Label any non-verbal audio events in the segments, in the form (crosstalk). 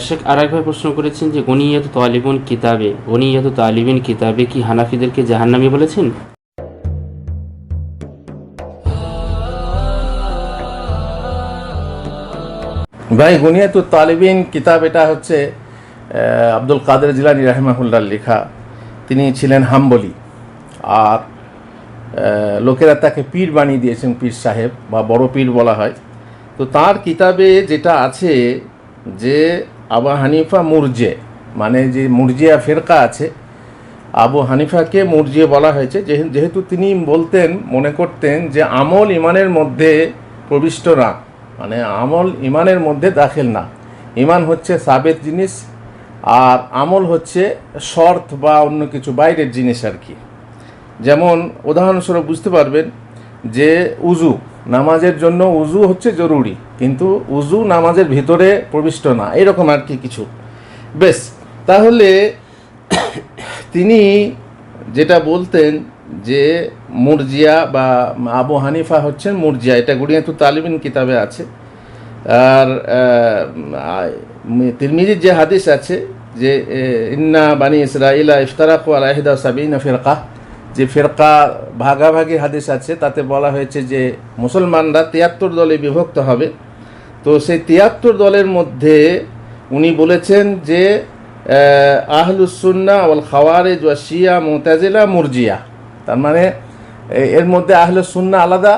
শেখ আরেক ভাই প্রশ্ন করেছেন যে গনিয়াত তালিবুন কিতাবে, গনিয়াত তালিবিন কিতাবে কি হানাফিদেরকে জাহান্নামী বলেছেন? ভাই গুনিয়াতুল তালিবিন কিতাব এটা হচ্ছে আব্দুল কাদের জিলানি রাহিমাহুল্লার লেখা। তিনি ছিলেন হাম্বলি। আর লোকেরা তাকে পীর বানিয়ে দিয়েছেন, পীর সাহেব, বা বড় পীর বলা হয়। তো তার কিতাবে যেটা আছে যে আবু হানিফা মুরজে মানে যে মুরজিয়া ফেরকা আছে, আবু হানিফাকে মুরজিয়ে বলা হয়েছে। যেহে- যেহেতু তিনি বলতেন, মনে করতেন যে আমল ইমানের মধ্যে প্রবিষ্ট না মানে আমল ইমানের মধ্যে দাখিল না। ইমান হচ্ছে সাবেত জিনিস, আর আমল হচ্ছে শর্ত বা অন্য কিছু, বাইরের জিনিস আর কি। যেমন উদাহরণস্বরূপ বুঝতে পারবেন যে উজু নামাজের জন্য উজু হচ্ছে জরুরি, কিন্তু উজু নামাজের ভিতরে প্রবিষ্ট না। এরকম আর কি কিছু। বেশ, তাহলে (coughs) তিনি যেটা বলতেন যে মুরজিয়া বা আবু হানিফা হচ্ছেন মুরজিয়া, এটা গুড়িয়াতু তালিবিন কিতাবে আছে। আর তিরমিজির যে হাদিস আছে যে ইন্না বানি ইসরাইলা ইফতারাকু আলাহিদা সাবিনা ফিরকা যে ফিরকা ভাগাভাগি হাদিস আছে, তাতে বলা হয়েছে যে মুসলমানরা তিয়াত্তর দলে বিভক্ত হবে। তো সেই তিয়াত্তর দলের মধ্যে উনি বলেছেন যে আহলুসুন্না ওয়াল খাওয়ারেজ ওয়া শিয়া মোতাজিলা মুরজিয়া। তার মানে এর মধ্যে আহলুসুন্না আলাদা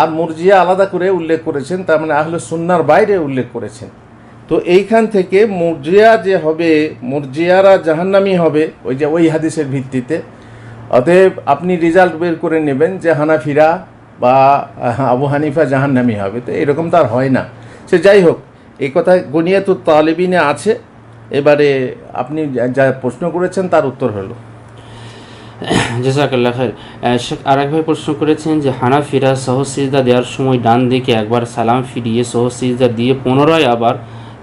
আর মুরজিয়া আলাদা করে উল্লেখ করেছেন, তার মানে আহলুসুন্নার বাইরে উল্লেখ করেছেন। তো এইখান থেকে মুরজিয়া যে হবে, মুরজিয়ারা জাহান্নামি হবে, ওই যে ওই হাদিসের ভিত্তিতে। অতএব আপনি রেজাল্ট বের করে নেবেন যে হানাফিরা বা আবু হানিফা জাহান্নামি হবে। তো এরকম তো আর হয় না। সে যাই হোক এই কথা গনিয়াত তালেবিনে আছে। এবারে আপনি যা- প্রশ্ন করেছেন তার উত্তর হলো। খায়ের আহ, শেখ আরেক ভাই প্রশ্ন করেছেন যে হানাফিরা সহসিজদা দেওয়ার সময় ডান দিকে একবার সালাম ফিরিয়ে সহসিজদা দিয়ে পুনরায় আবার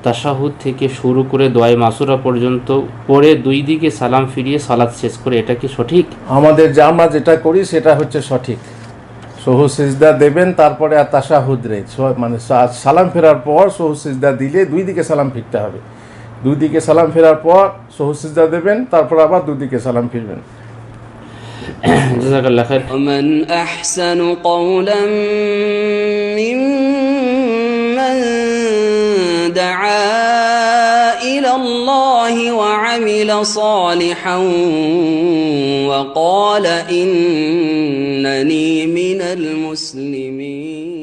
তাশাহুদ থেকে শুরু করে দোয়াই মাসুরা পর্যন্ত পরে দুই দিকে সালাম ফিরিয়ে সালাদ শেষ করে এটা কি সঠিক আমাদের যা আমরা যেটা করি সেটা হচ্ছে সঠিক সহু সিজদা দেবেন তারপরে আর তাশাহুদ রে স- মানে সা- সালাম ফেরার পর সহু সিজদা দিলে দুই দিকে সালাম ফিরতে হবে দুই দিকে সালাম ফেরার পর সহু সিজদা দেবেন তারপর আবার দুই দিকে সালাম ফিরবেন জাজাকাল্লাহ খায়ের ومن أحسن قولا الله وعمل صالحا وقال إنني من المسلمين.